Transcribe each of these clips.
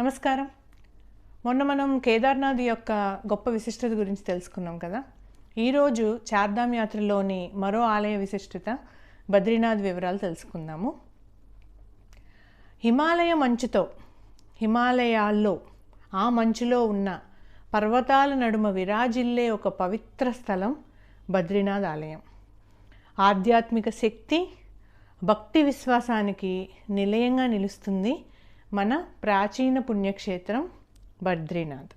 నమస్కారం. మొన్న మనం కేదార్నాథ్ యొక్క గొప్ప విశిష్టత గురించి తెలుసుకున్నాం కదా. ఈరోజు చార్ధామ్ యాత్రలోని మరో ఆలయ విశిష్టత బద్రీనాథ్ వివరాలు తెలుసుకుందాము. హిమాలయ మంచుతో హిమాలయాల్లో ఆ మంచులో ఉన్న పర్వతాల నడుమ విరాజిల్లే ఒక పవిత్ర స్థలం బద్రీనాథ్ ఆలయం. ఆధ్యాత్మిక శక్తి భక్తి విశ్వాసానికి నిలయంగా నిలుస్తుంది మన ప్రాచీన పుణ్యక్షేత్రం బద్రీనాథ్.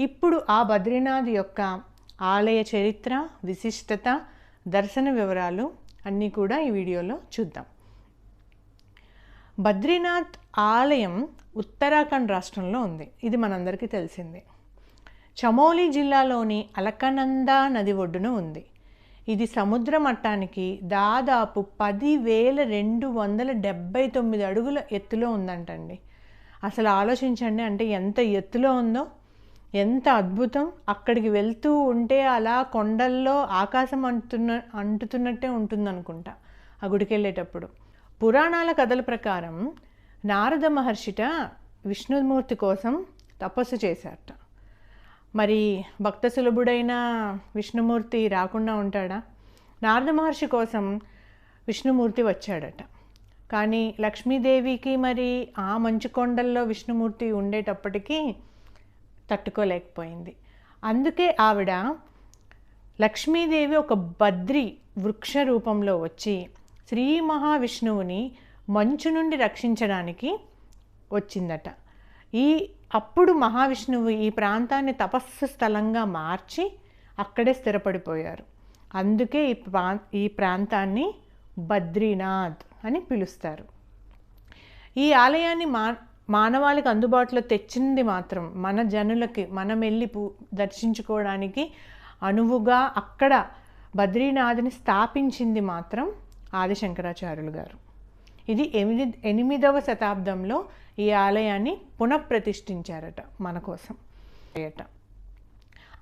ఇప్పుడు ఆ బద్రీనాథ్ యొక్క ఆలయ చరిత్ర విశిష్టత దర్శన వివరాలు అన్నీ కూడా ఈ వీడియోలో చూద్దాం. బద్రీనాథ్ ఆలయం ఉత్తరాఖండ్ రాష్ట్రంలో ఉంది. ఇది మనందరికీ తెలిసిందే. చమోలి జిల్లాలోని అలకనంద నది ఒడ్డున ఉంది. ఇది సముద్ర మట్టానికి దాదాపు పదివేల రెండు వందల డెబ్బై తొమ్మిది అడుగుల ఎత్తులో ఉందంటండి. అసలు ఆలోచించండి అంటే ఎంత ఎత్తులో ఉందో ఎంత అద్భుతం. అక్కడికి వెళ్తూ ఉంటే అలా కొండల్లో ఆకాశం అంటున్న అంటుతున్నట్టే ఉంటుందనుకుంటా ఆ గుడికి వెళ్ళేటప్పుడు. పురాణాల కథల ప్రకారం నారద మహర్షిట విష్ణుమూర్తి కోసం తపస్సు చేశారట. మరి భక్త సులభుడైన విష్ణుమూర్తి రాకుండా ఉంటాడా? నారద మహర్షి కోసం విష్ణుమూర్తి వచ్చాడట. కానీ లక్ష్మీదేవికి మరి ఆ మంచు కొండల్లో విష్ణుమూర్తి ఉండేటప్పటికీ తట్టుకోలేకపోయింది. అందుకే ఆవిడ లక్ష్మీదేవి ఒక బద్రి వృక్ష రూపంలో వచ్చి శ్రీ మహావిష్ణువుని మంచు నుండి రక్షించడానికి వచ్చిందట. ఈ అప్పుడు మహావిష్ణువు ఈ ప్రాంతాన్ని తపస్సు స్థలంగా మార్చి అక్కడే స్థిరపడిపోయారు. అందుకే ఈ ప్రా ఈ ప్రాంతాన్ని బద్రీనాథ్ అని పిలుస్తారు. ఈ ఆలయాన్ని మా మానవాళికి అందుబాటులో తెచ్చింది మాత్రం మన జనులకి మనం వెళ్ళి పూ దర్శించుకోవడానికి అనువుగా అక్కడ బద్రీనాథ్ని స్థాపించింది మాత్రం ఆదిశంకరాచార్యులు గారు. ఇది ఎనిమిది ఎనిమిదవ శతాబ్దంలో ఈ ఆలయాన్ని పునఃప్రతిష్ఠించారట మన కోసం. అట.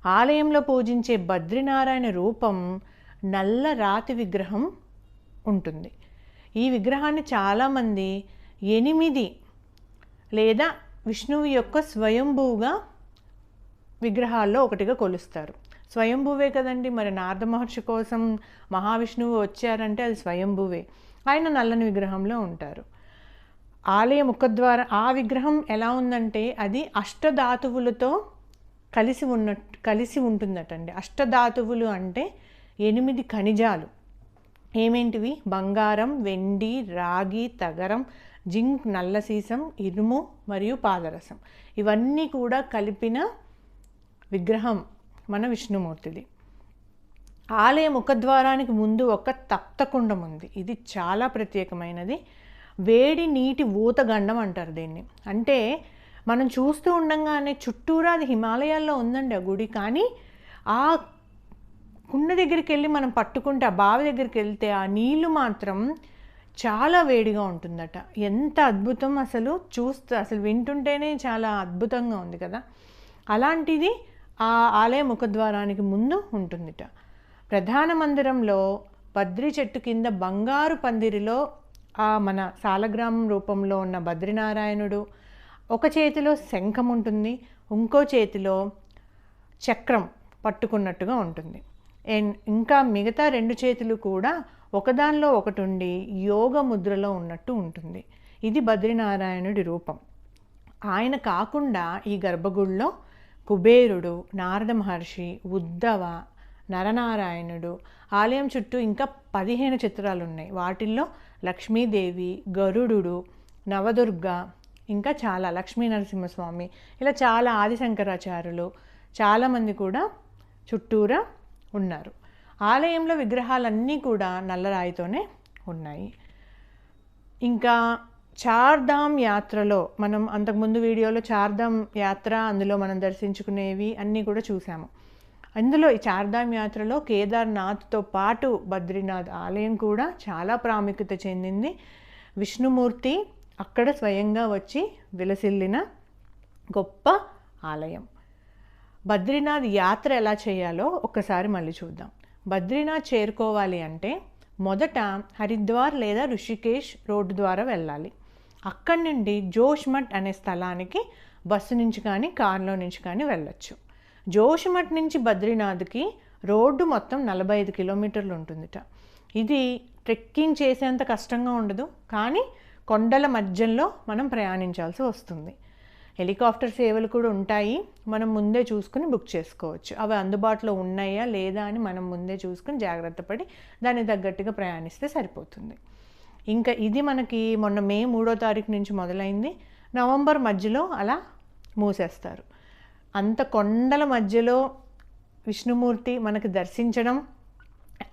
ఆలయంలో పూజించే బద్రీనారాయణ రూపం నల్ల రాతి విగ్రహం ఉంటుంది. ఈ విగ్రహాన్ని చాలామంది ఎనిమిది లేదా విష్ణువు యొక్క స్వయంభూగా విగ్రహాల్లో ఒకటిగా కొలుస్తారు. స్వయంభూవే కదండి మరి నారద మహర్షి కోసం మహావిష్ణువు వచ్చారంటే అది స్వయంభూవే. ఆయన నల్లని విగ్రహంలో ఉంటారు. ఆలయ ముఖద్వార ఆ విగ్రహం ఎలా ఉందంటే అది అష్టధాతువులతో కలిసి ఉన్నట్టు కలిసి ఉంటుందటండి. అష్టధాతువులు అంటే ఎనిమిది ఖనిజాలు. ఏమేంటివి? బంగారం వెండి రాగి తగరం జింక్ నల్ల సీసం ఇనుము మరియు పాదరసం. ఇవన్నీ కూడా కలిపిన విగ్రహం మన విష్ణుమూర్తిది. ఆలయ ముఖద్వారానికి ముందు ఒక తప్తకుండం ఉంది. ఇది చాలా ప్రత్యేకమైనది. వేడి నీటి ఊతగండం అంటారు దీన్ని. అంటే మనం చూస్తూ ఉండంగానే చుట్టూరా అది హిమాలయాల్లో ఉందండి ఆ గుడి. కానీ ఆ కుండ దగ్గరికి వెళ్ళి మనం పట్టుకుంటే ఆ బావి దగ్గరికి వెళ్తే ఆ నీళ్ళు మాత్రం చాలా వేడిగా ఉంటుందట. ఎంత అద్భుతం అసలు. చూస్తే అసలు వింటుంటేనే చాలా అద్భుతంగా ఉంది కదా. అలాంటిది ఆ ఆలయ ముఖద్వారానికి ముందు ఉంటుందిట. ప్రధాన మందిరంలో బద్రి చెట్టు కింద బంగారు పందిరిలో ఆ మన సాలగ్రామం రూపంలో ఉన్న బద్రీనారాయణుడు ఒక చేతిలో శంఖం ఉంటుంది ఇంకో చేతిలో చక్రం పట్టుకున్నట్టుగా ఉంటుంది. అండ్ ఇంకా మిగతా రెండు చేతులు కూడా ఒకదానిలో ఒకటి ఉండి యోగ ముద్రలో ఉన్నట్టు ఉంటుంది. ఇది బద్రీనారాయణుడి రూపం. ఆయన కాకుండా ఈ గర్భగుడిలో కుబేరుడు నారద మహర్షి ఉద్ధవ నరనారాయణుడు. ఆలయం చుట్టూ ఇంకా పదిహేను చిత్రాలు ఉన్నాయి వాటిల్లో లక్ష్మీదేవి గరుడు నవదుర్గ ఇంకా చాలా లక్ష్మీ నరసింహస్వామి. ఇలా చాలా ఆదిశంకరాచార్యులు చాలామంది కూడా చుట్టూరా ఉన్నారు. ఆలయంలో విగ్రహాలన్నీ కూడా నల్లరాయితోనే ఉన్నాయి. ఇంకా చార్ధామ్ యాత్రలో మనం అంతకుముందు వీడియోలో చార్ధామ్ యాత్ర అందులో మనం దర్శించుకునేవి అన్నీ కూడా చూసాము. అందులో ఈ చార్ధామ్ యాత్రలో కేదార్నాథ్తో పాటు బద్రీనాథ్ ఆలయం కూడా చాలా ప్రాముఖ్యత చెందింది. విష్ణుమూర్తి అక్కడ స్వయంగా వచ్చి విలసిల్లిన గొప్ప ఆలయం. బద్రీనాథ్ యాత్ర ఎలా చేయాలో ఒక్కసారి మళ్ళీ చూద్దాం. బద్రీనాథ్ చేరుకోవాలి అంటే మొదట హరిద్వార్ లేదా ఋషికేశ్ రోడ్డు ద్వారా వెళ్ళాలి. అక్కడి నుండి జోష్మఠ్ అనే స్థలానికి బస్సు నుంచి కానీ కారులో నుంచి కానీ వెళ్ళొచ్చు. జోషిమఠ్ నుంచి బద్రీనాథ్కి రోడ్డు మొత్తం నలభై ఐదు కిలోమీటర్లు ఉంటుందిట. ఇది ట్రెక్కింగ్ చేసేంత కష్టంగా ఉండదు కానీ కొండల మధ్యలో మనం ప్రయాణించాల్సి వస్తుంది. హెలికాప్టర్ సేవలు కూడా ఉంటాయి మనం ముందే చూసుకుని బుక్ చేసుకోవచ్చు. అవి అందుబాటులో ఉన్నాయా లేదా అని మనం ముందే చూసుకుని జాగ్రత్త పడి దానికి తగ్గట్టుగా ప్రయాణిస్తే సరిపోతుంది. ఇంకా ఇది మనకి మొన్న మే మూడో తారీఖు నుంచి మొదలైంది. నవంబర్ మధ్యలో అలా మూసేస్తారు. అంత కొండల మధ్యలో విష్ణుమూర్తి మనకు దర్శించడం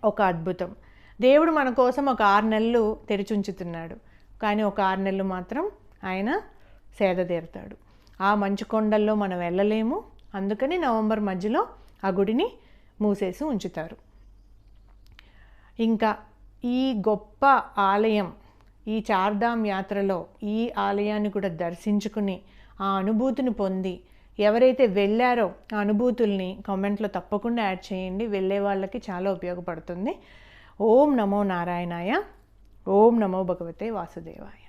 ఒక అద్భుతం. దేవుడు మన కోసం ఒక ఆరు నెలలు తెరిచుంచుతున్నాడు. కానీ ఒక ఆరు నెలలు మాత్రం ఆయన సేద తీరుతాడు. ఆ మంచు కొండల్లో మనం వెళ్ళలేము. అందుకని నవంబర్ మధ్యలో ఆ గుడిని మూసేసి ఉంచుతారు. ఇంకా ఈ గొప్ప ఆలయం ఈ చార్ధామ్ యాత్రలో ఈ ఆలయాన్ని కూడా దర్శించుకుని ఆ అనుభూతిని పొంది ఎవరైతే వెళ్ళారో ఆ అనుభూతుల్ని కామెంట్లో తప్పకుండా యాడ్ చేయండి. వెళ్ళే వాళ్ళకి చాలా ఉపయోగపడుతుంది. ఓం నమో నారాయణాయ. ఓం నమో భగవతే వాసుదేవాయ.